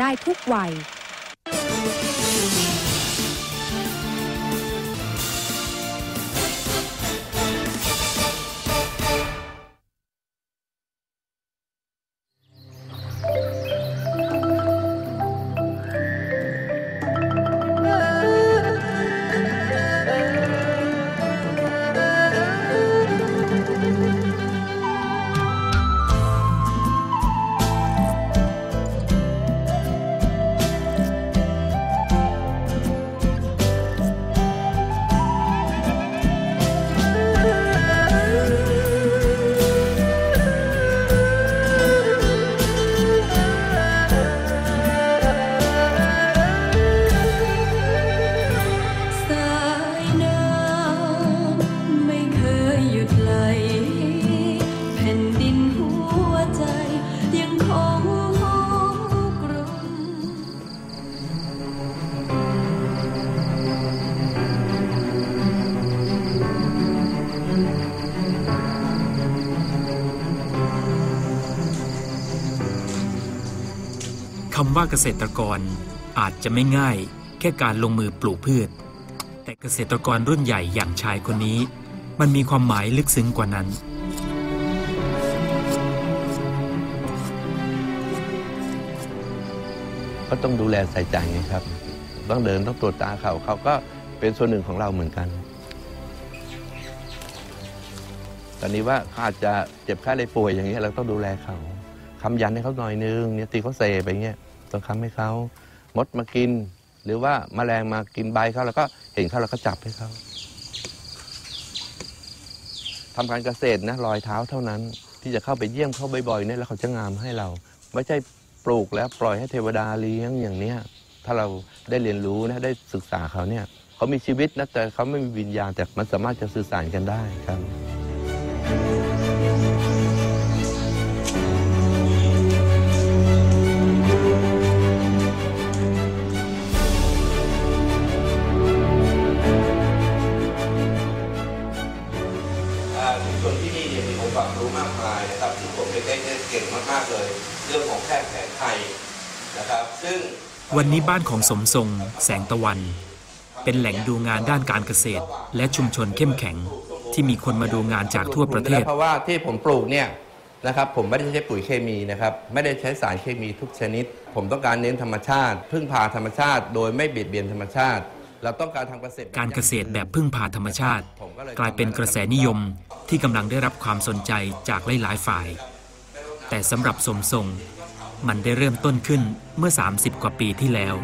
ได้ทุกวัย คำว่าเกษตรกรอาจจะไม่ง่ายแค่การลงมือปลูกพืช แต่เกษตรกรรุ่นใหญ่อย่างชายคนนี้ มันมีความหมายลึกซึ้งกว่านั้น ก็ต้องดูแลใส่ใจไงครับ ต้องเดินต้องตรวจตาเขาเขาก็เป็นส่วนหนึ่งของเราเหมือนกัน ตอนนี้ว่าเขาอาจจะเจ็บไข้ได้ป่วยอย่างเงี้เราต้องดูแลเขา คำยันให้เขาหน่อยนึงเนี่ยตีเขาเซไปเงี้ยต้องคำให้เขามดมากิน หรือว่าแมลงมากินใบเขาแล้วก็เห็นเขาแล้วก็จับให้เขาทำการเกษตรนะรอยเท้าเท่านั้น ที่จะเข้าไปเยี่ยมเขาบ่อยๆเนี่ยแล้วเขาจะงามให้เรา ไม่ใช่ปลูกแล้วปล่อยให้เทวดาเลี้ยงอย่างเนี้ยถ้าเราได้เรียนรู้นะได้ศึกษาเขาเนี่ยเขามีชีวิตนะแต่เขาไม่มีวิญญาณแต่มันสามารถจะสื่อสารกันได้ครับ วันนี้บ้านของสมทรง แสงตะวัน เป็นแหล่งดูงานด้านการเกษตร และชุมชนเข้มแข็ง ที่มีคนมาดูงานจากทั่วประเทศ เพราะว่าที่ผมปลูกเนี่ยนะครับผมไม่ได้ใช้ปุ๋ยเคมีนะครับไม่ได้ใช้สารเคมีทุกชนิด ผมต้องการเน้นธรรมชาติ พึ่งพาธรรมชาติ โดยไม่เบียดเบียนธรรมชาติเราต้องการทำเกษตรการเกษตรแบบพึ่งพาธรรมชาติ กลายเป็นกระแสนิยมที่กำลังได้รับความสนใจจากหลายๆฝ่าย แต่สำหรับสมทรง มันได้เริ่มต้นขึ้นเมื่อ 30 กว่าปีที่แล้ว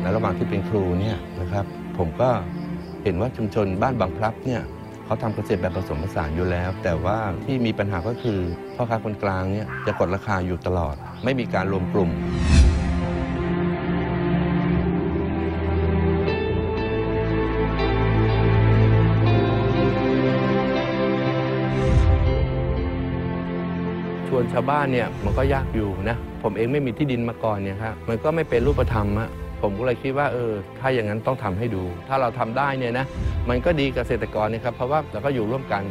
ในระหว่างที่เป็นครูเนี่ยนะครับ ผมก็เห็นว่าชุมชนบ้านบางพลับเนี่ย เขาทำเกษตรแบบผสมผสานอยู่แล้ว แต่ว่าที่มีปัญหาก็คือพ่อค้าคนกลางเนี่ยจะกดราคาอยู่ตลอด ไม่มีการรวมกลุ่มชวนชาวบ้านเนี่ยมันก็ยากอยู่นะ ผมเองไม่มีที่ดินมาก่อนเนี่ยครับมันก็ไม่เป็นรูปธรรมอะ ผมก็เลยคิดว่าเออถ้าอย่างนั้นต้องทำให้ดู ถ้าเราทำได้เนี่ยนะมันก็ดีกเกษตรกรนะครับเพราะว่าเราก็อยู่ร่วมกัน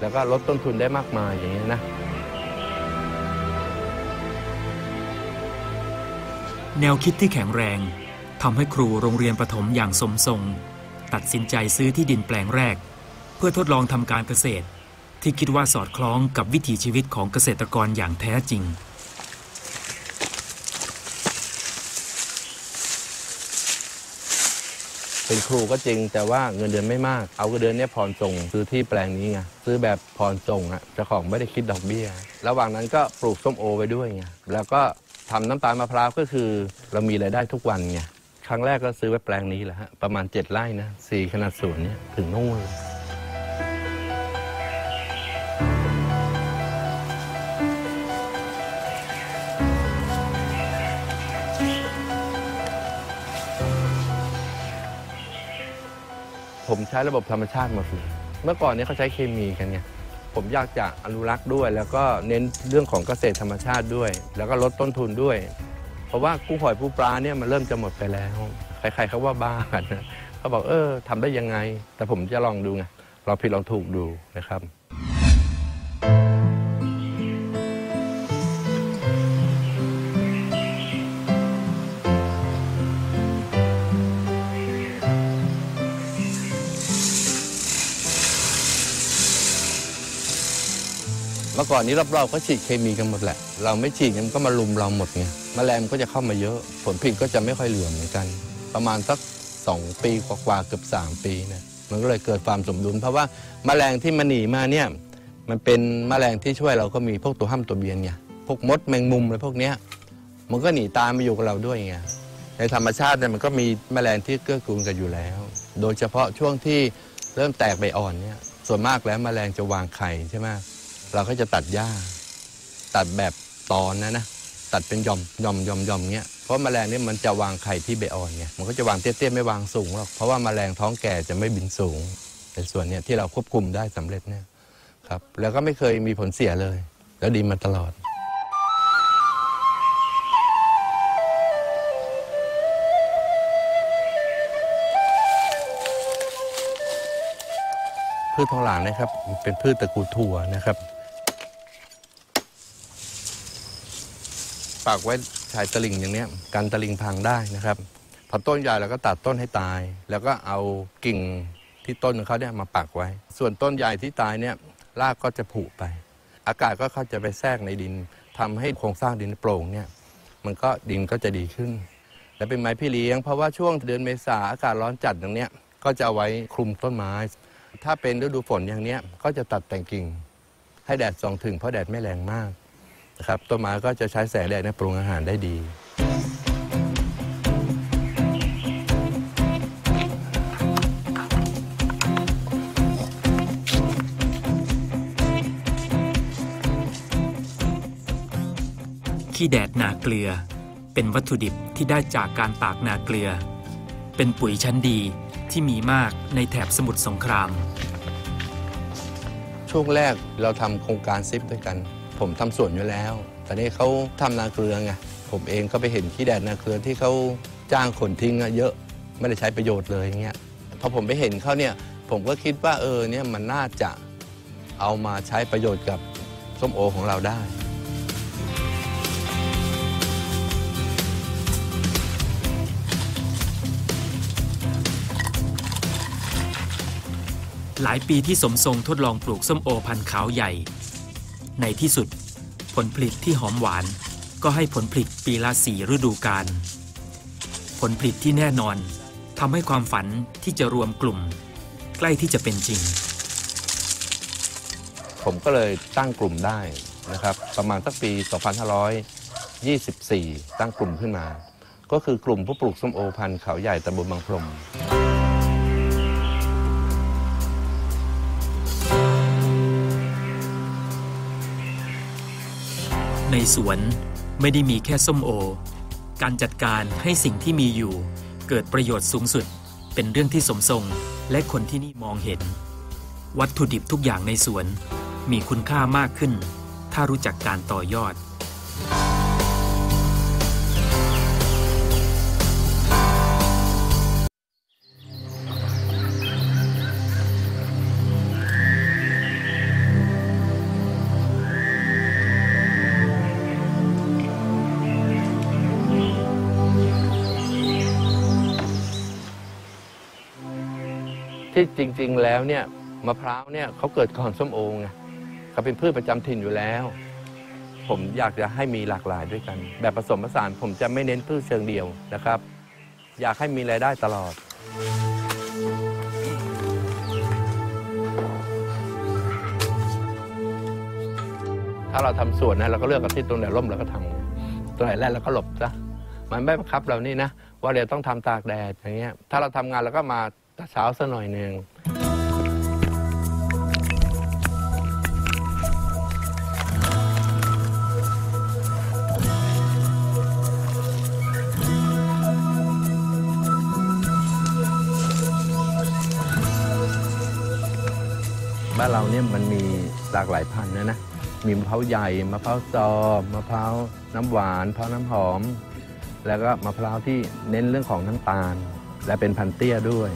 แล้วก็ลดต้นทุนได้มากมายอย่างนี้นะแนวคิดที่แข็งแรงทำให้ครูโรงเรียนประถมอย่างสมทรง ตัดสินใจซื้อที่ดินแปลงแรก เพื่อทดลองทำการเกษตร ที่คิดว่าสอดคล้องกับวิถีชีวิตของเกษตรกรอย่างแท้จริง เป็นครูก็จริงแต่ว่าเงินเดือนไม่มาก เอาเงินเดือนเนี้ยผ่อนส่งซื้อที่แปลงนี้ไงซื้อแบบผ่อนส่งอะเจ้าของไม่ได้คิดดอกเบี้ย ระหว่างนั้นก็ปลูกส้มโอไปด้วยไงแล้วก็ทำน้ำตาลมะพร้าวก็คือ เรามีรายได้ทุกวันไงครั้งแรกก็ซื้อไว้แปลงนี้แหละฮะประมาณ 7 ไร่นะสี่ขนาดสวนเนี่ยถึงนู่นเลย ผมใช้ระบบธรรมชาติหมดเลยเมื่อก่อนเนี้เขาใช้เคมีกันไงผมอยากจะอนุรักษ์ด้วย แล้วก็เน้นเรื่องของเกษตรธรรมชาติด้วย แล้วก็ลดต้นทุนด้วย เพราะว่ากุ้งหอยปูปลาเนี่ยมันเริ่มจะหมดไปแล้วใครๆเขาว่าบ้ากันนะเขาบอกเออทำได้ยังไง แต่ผมจะลองดูไงลองผิดลองถูกดูนะครับ มื่อก่อนนี้รอบๆก็ฉีดเคมีกันหมดแหละ เราไม่ฉีดกันก็มาลุมเราหมดไงแมลงมันก็จะเข้ามาเยอะ ผลผลิตก็จะไม่ค่อยเหลือเหมือนกัน ประมาณสักสองปีกว่าๆเกือบสามปีนะมันก็เลยเกิดความสมดุล เพราะว่าแมลงที่มันหนีมาเนี่ยมันเป็นแมลงที่ช่วยเราก็มีพวกตัวห้ามตัวเบียนไงพวกมดแมงมุมอะไรพวกเนี้ยมันก็หนีตามมาอยู่กับเราด้วยไงในธรรมชาติเนี่ยมันก็มีแมลงที่เกื้อกูลกันอยู่แล้ว โดยเฉพาะช่วงที่เริ่มแตกใบอ่อนเนี่ยส่วนมากแล้วแมลงจะวางไข่ใช่ไหม เราก็จะตัดหญ้า ตัดแบบตอนนะนะ ตัดเป็นย่อมย่อมย่อมย่อมเงี้ยเพราะแมลงนี่มันจะวางไข่ที่ใบอ่อนไงมันก็จะวางเตี้ยๆไม่วางสูงหรอกเพราะว่าแมลงท้องแก่จะไม่บินสูงในส่วนเนี้ยที่เราควบคุมได้สำเร็จเนี่ยครับแล้วก็ไม่เคยมีผลเสียเลย แล้วดีมาตลอดพืชทองหลางนะครับเป็นพืชตระกูลถั่วนะครับ ปากไว้ชายตลิ่งอย่างเนี้ยกันตลิ่งพังได้นะครับพอต้นใหญ่เราก็ตัดต้นให้ตาย แล้วก็เอากิ่งที่ต้นของเขาเนี่ยมาปักไว้ ส่วนต้นใหญ่ที่ตายเนี่ยรากก็จะผุไป อากาศก็เข้าจะไปแทรกในดินทำให้โครงสร้างดินโปร่งเนี่ยมันก็ดินก็จะดีขึ้น และเป็นไม้พี่เลี้ยง เพราะว่าช่วงเดือนเมษาอากาศร้อนจัดอย่างเนี้ยก็จะเอาไว้คลุมต้นไม้ ถ้าเป็นฤดูฝนอย่างเนี้ยก็จะตัดแต่งกิ่ง ให้แดดส่องถึงเพราะแดดไม่แรงมาก นะครับต้นไม้ก็จะใช้แสงแดดในปรุงอาหารได้ดี ขี้แดดนาเกลือ เป็นวัตถุดิบที่ได้จากการตากนาเกลือ เป็นปุ๋ยชั้นดีที่มีมากในแถบสมุทรสงคราม ช่วงแรกเราทำโครงการซิปด้วยกัน ผมทำสวนอยู่แล้ว ตอนนี้เขาทำนาเกลือไง ผมเองก็ไปเห็นขี้แดดนาเกลือที่เขาจ้างขนทิ้งเยอะ ไม่ได้ใช้ประโยชน์เลยอย่างเงี้ย พอผมไปเห็นเขาเนี่ย ผมก็คิดว่าเออเนี่ยมันน่าจะเอามาใช้ประโยชน์กับส้มโอของเราได้หลายปีที่สมทรงทดลองปลูกส้มโอพันธุ์ขาวใหญ่ ในที่สุด ผลผลิตที่หอมหวานก็ให้ผลผลิตปีละสี่ฤดูกาลผลผลิตที่แน่นอนทำให้ความฝันที่จะรวมกลุ่ม ใกล้ที่จะเป็นจริง ผมก็เลยตั้งกลุ่มได้นะครับ ประมาณสักปี 2524 ตั้งกลุ่มขึ้นมา ก็คือกลุ่มผู้ปลูกส้มโอพันธุ์เขาใหญ่ตำบลบางพรม ในสวนไม่ได้มีแค่ส้มโอ การจัดการให้สิ่งที่มีอยู่ เกิดประโยชน์สูงสุด เป็นเรื่องที่สมทรงและคนที่นี่มองเห็น วัตถุดิบทุกอย่างในสวน มีคุณค่ามากขึ้น ถ้ารู้จักการต่อยอด ที่จริง ๆ แล้วเนี่ยมะพร้าวเนี่ยเขาเกิดก่อนส้มโอไงเขาเป็นพืชประจำถิ่นอยู่แล้ว ผมอยากจะให้มีหลากหลายด้วยกัน แบบผสมผสานผมจะไม่เน้นพืชเชิงเดียวนะครับ อยากให้มีรายได้ตลอด ถ้าเราทำสวนนะเราก็เลือกอาทิตย์ตรงไหนร่มเราก็ทำตรงไหนแรกเราก็หลบซะมันไม่บังคับเรานี่นะ ว่าเราต้องทำตากแดดอย่างเงี้ยถ้าเราทำงานเราก็มา ต่เช้าสักหน่อยหนึ่งบ้านเราเนี่ยมันมีหลากหลายพันธุ์นะนะ มีมะพร้าวใหญ่ มะพร้าวซอมะพร้าวน้ำหวานมะพร้าวน้ำหอม แล้วก็มะพร้าวที่เน้นเรื่องของน้ำตาล และเป็นพันเตี้ยด้วย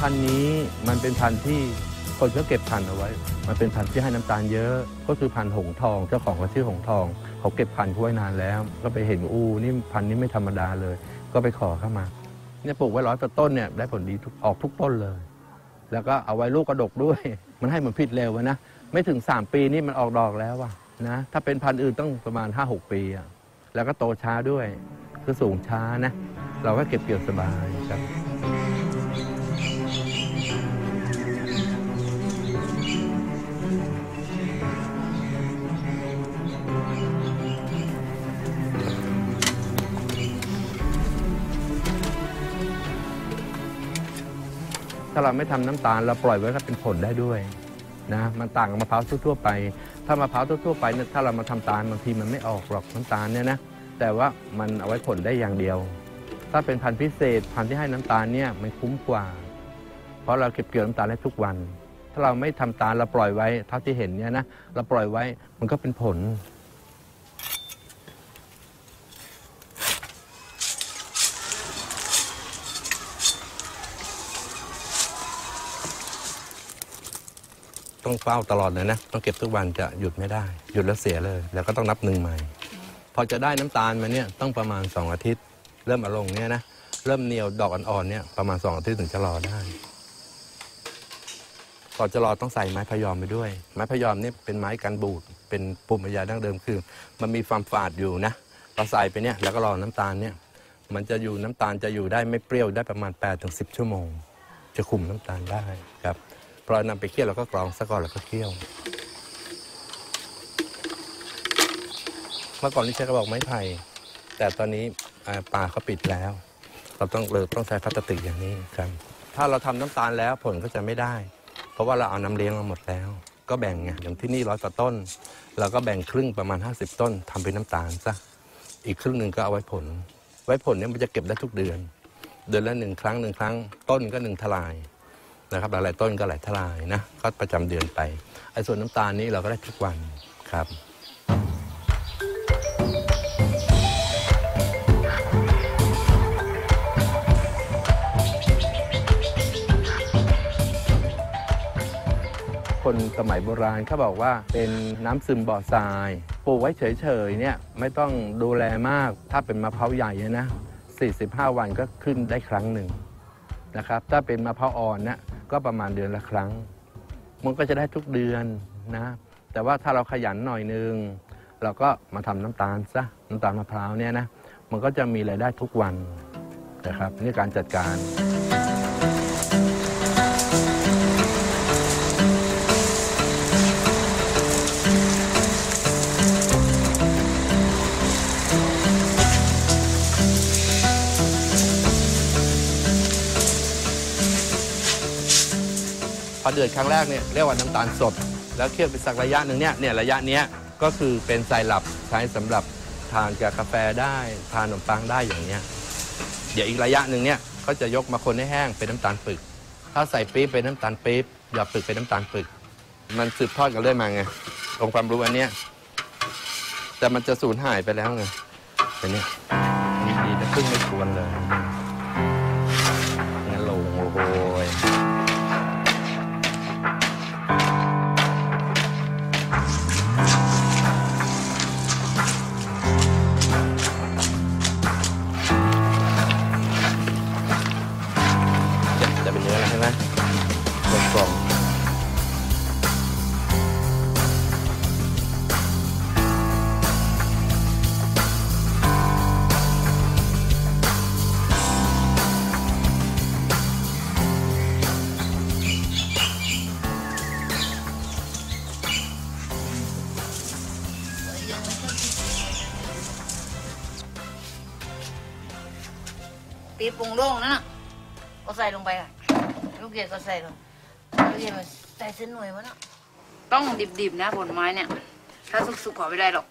พันนี้มันเป็นพันที่คนเขาเก็บพันเอาไว้ มันเป็นพันที่ให้น้ำตาลเยอะ ก็คือพันหงทอง เจ้าของเขาชื่อหงทอง เขาเก็บพันธุ์ไว้นานแล้ว ก็ไปเห็นอู้นี่พันนี้ไม่ธรรมดาเลย ก็ไปขอเข้ามาเนี่ยปลูกไว้ร้อยต้นเนี่ยได้ผลดีออกทุกต้นเลย แล้วก็เอาไว้ลูกกระดกด้วย มันให้มันพิษเร็วอะนะ ไม่ถึง 3 ปีนี่มันออกดอกแล้วอะ นะถ้าเป็นพันธุ์อื่นต้องประมาณ 5-6 ปีอะแล้วก็โตช้าด้วยคือสูงช้านะ เราก็เก็บเกี่ยวสบายครับถ้าเราไม่ทำน้ำตาลเราปล่อยไว้ก็เป็นผลได้ด้วยนะมันต่างกับมะพร้าวทั่วไป ถ้ามะพร้าวทั่วๆไปเนี่ยถ้าเรามาทำตาลบางทีมันไม่ออกหรอกน้ำตาลเนี่ยนะแต่ว่ามันเอาไว้ผลได้อย่างเดียว ถ้าเป็นพันธุ์พิเศษพันธุ์ที่ให้น้ำตาลเนี่ยมันคุ้มกว่า เพราะเราเก็บเกี่ยวน้ำตาลได้ทุกวัน ถ้าเราไม่ทำตาลเราปล่อยไว้เท่าที่เห็นเนี่ยนะเราปล่อยไว้มันก็เป็นผล ต้องเฝ้าตลอดเลยนะ ต้องเก็บทุกวันจะหยุดไม่ได้ หยุดแล้วเสียเลย แล้วก็ต้องนับหนึ่งใหม่ พอจะได้น้ำตาลมาเนี่ยต้องประมาณ 2 อาทิตย์ เริ่มอารมณ์เนี่ยนะ เริ่มเหนียวดอกอ่อนๆเนี่ยประมาณ 2 อาทิตย์ถึงจะรอได้ก่อนจะรอต้องใส่ไม้พยอมไปด้วย ไม้พยอมเนี่ยเป็นไม้กันบูด เป็นปุ่มปัญญาดั้งเดิมคือ มันมีความฝาดอยู่นะเราใส่ไปเนี่ยแล้วก็รอน้ำตาลเนี่ยมันจะอยู่น้ำตาลจะอยู่ได้ไม่เปรี้ยวได้ประมาณ8ปดถึงสิชั่วโมง จะคุมน้ำตาลได้ครับ พอเรานำไปเคี่ยวเราก็กรองซะก่อนแล้วก็เคี่ยว เมื่อก่อนนี่ใช้กระบอกไม้ไผ่แต่ตอนนี้ป่าเขาปิดแล้ว เราต้องเลยต้องใช้พลาสติกอย่างนี้ครับ ถ้าเราทำน้ำตาลแล้วผลก็จะไม่ได้ เพราะว่าเราเอาน้ำเลี้ยงมาหมดแล้ว ก็แบ่งไงอย่างที่นี่ร้อยกว่าต้น เราก็แบ่งครึ่งประมาณ 50 ต้นทำเป็นน้ำตาลซะอีกครึ่งหนึ่งก็เอาไว้ผล ไว้ผลเนี่ยมันจะเก็บได้ทุกเดือน เดือนละหนึ่งครั้งหนึ่งครั้ง ต้นก็หนึ่งทลาย นะครับหลายๆต้นก็หลายทลายนะก็ประจำเดือนไปไอ้ส่วนน้ำตาลนี้เราก็ได้ทุกวันครับคนสมัยโบราณเขาบอกว่าเป็นน้ำซึมบ่อทรายปลูกไว้เฉยๆเนี่ยไม่ต้องดูแลมากถ้าเป็นมะพร้าวใหญ่นี่ยนะ45 วันก็ขึ้นได้ครั้งหนึ่งนะครับ ถ้าเป็นมะพร้าวอ่อนนี่ย ก็ประมาณเดือนละครั้ง มันก็จะได้ทุกเดือนนะ แต่ว่าถ้าเราขยันหน่อยนึง เราก็มาทำน้ำตาลซะน้ำตาลมะพร้าวเนี่ยนะมันก็จะมีรายได้ทุกวันนะครับนี่การจัดการ พอเดือดครั้งแรกเนี่ยเรียกว่าน้ำตาลสด แล้วเคี่ยวไปสักระยะหนึ่งเนี่ยเนี่ยระยะเนี้ยก็คือเป็นไซรัปใช้สำหรับทานกับกาแฟได้ทานขนมปังได้อย่างเนี้ยเดี๋ยวอีกระยะหนึ่งเนี่ยก็จะยกมาคนให้แห้งเป็นน้ำตาลปึก ถ้าใส่ปี๊บเป็นน้ำตาลปี๊บหยอดปึกเป็นน้ำตาลปึก มันสืบทอดกันเรื่อยมาไงองค์ความรู้อันเนี้ยแต่มันจะสูญหายไปแล้วไงแต่เนี่ยดีแต่พึ่งไม่ควรเลย ตีปรุงโล่งนั่นน่ะก็ใส่ลงไปอะลูกเกดก็ใส่ลงลูกเกดมันใส่เส้นหน่วยวะเนาะต้องดิบๆนะผลไม้เนี่ย ถ้าสุกๆเผาไม่ได้หรอก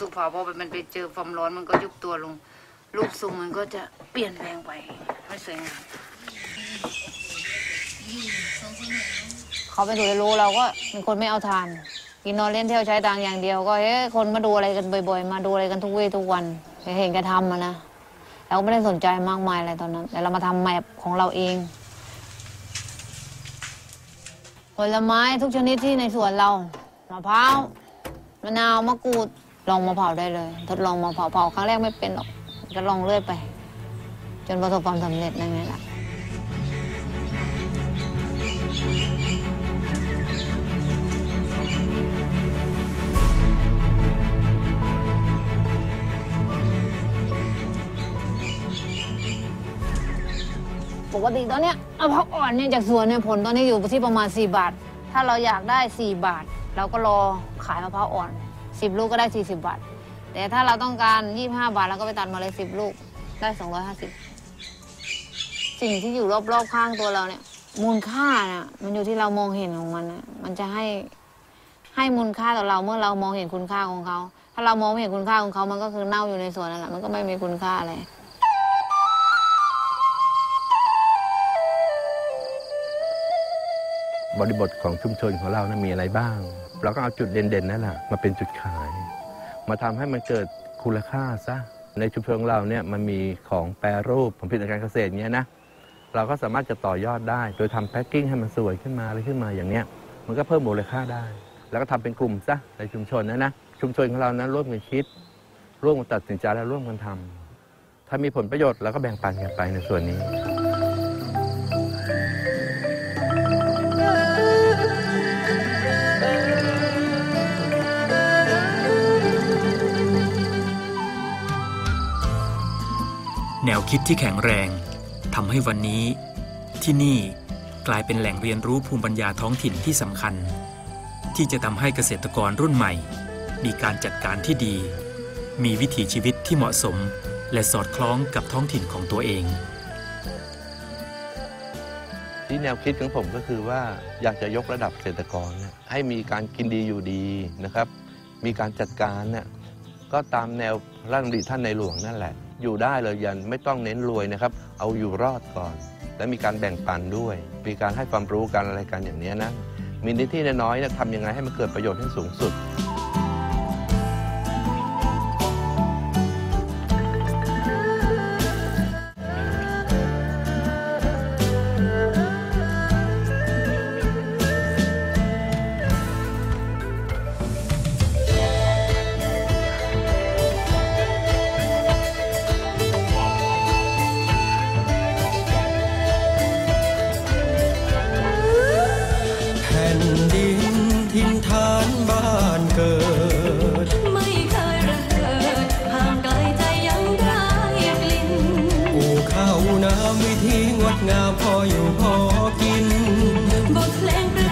สุกๆเผาพอมันไปเจอความร้อนมันก็ยุบตัวลง ลูกทรงมันก็จะเปลี่ยนแปลงไปไม่สวยงามเขาเป็นตัวรู้เราก็เป็นคนไม่เอาทาน กินนอนเล่นเที่ยวใช้ตังค์อย่างเดียว ก็เฮ้ยคนมาดูอะไรกันบ่อย ๆ มาดูอะไรกันทุกวี่ทุกวันเห็นแกทำอะนะเราก็ไม่ได้สนใจมากมายอะไรตอนนั้น แต่เรามาทำแมพของเราเองผลไม้ทุกชนิดที่ในสวนเรามะพร้าวมะนาวมะกรูดลองมาเผาได้เลย ทดลองมาเผาเผาครั้งแรกไม่เป็นหรอกก็ลองเรื่อยไป จนประสบความสำเร็จนั่นไงล่ะ ปกติตอนเนี้ยมะพร้าวอ่อนเนี่ยจากสวนเนี่ยผลตอนนี้อยู่ที่ประมาณ 4 บาท ถ้าเราอยากได้ 4 บาท เราก็รอขายมะพร้าวอ่อน 10 ลูกก็ได้ 40 บาท แต่ถ้าเราต้องการ 25 บาทเราก็ไปตัดมาเลย 10 ลูกได้ 250 สิ่งที่อยู่รอบๆข้างตัวเราเนี่ยมูลค่าน่ะมันอยู่ที่เรามองเห็นของมันนะมันจะให้ให้มูลค่าต่อเราเมื่อเรามองเห็นคุณค่าของเขา ถ้าเรามองไม่เห็นคุณค่าของเขา มันก็คือเน่าอยู่ในสวนนั่นแหละมันก็ไม่มีคุณค่าอะไร บริบทของชุมชนของเรานะมีอะไรบ้าง เราก็เอาจุดเด่นๆนั่นแหละมาเป็นจุดขาย มาทำให้มันเกิดคุณค่าซะในชุมชนของเราเนี่ยมันมีของแปรรูปผลผลิตทางการเกษตรเนี้ยนะเราก็สามารถจะต่อยอดได้ โดยทำแพ็กกิ้งให้มันสวยขึ้นมาอะไรขึ้นมาอย่างเนี้ยมันก็เพิ่มมูลค่าได้ แล้วก็ทำเป็นกลุ่มซะในชุมชนนะนะชุมชนของเรานั้นร่วมกันคิด ร่วมกันตัดสินใจและร่วมกันทำถ้ามีผลประโยชน์เราก็แบ่งปันกันไปในส่วนนี้ แนวคิดที่แข็งแรงทำให้วันนี้ ที่นี่กลายเป็นแหล่งเรียนรู้ภูมิปัญญาท้องถิ่นที่สำคัญ ที่จะทำให้เกษตรกรรุ่นใหม่ มีการจัดการที่ดี มีวิถีชีวิตที่เหมาะสม และสอดคล้องกับท้องถิ่นของตัวเองที่แนวคิดของผมก็คือว่าอยากจะยกระดับเกษตรกรให้มีการกินดีอยู่ดีนะครับ มีการจัดการเนี่ยก็ตามแนวพระราชดำริท่านในหลวงนั่นแหละ อยู่ได้เลยยันไม่ต้องเน้นรวยนะครับ เอาอยู่รอดก่อน และมีการแบ่งปันด้วย มีการให้ความรู้การอะไรกันอย่างนี้นะ มีนิที่น้อยๆทำยังไงให้มันเกิดประโยชน์ให้สูงสุด วิธีงดงามพออยู่พอกิน บทเพลง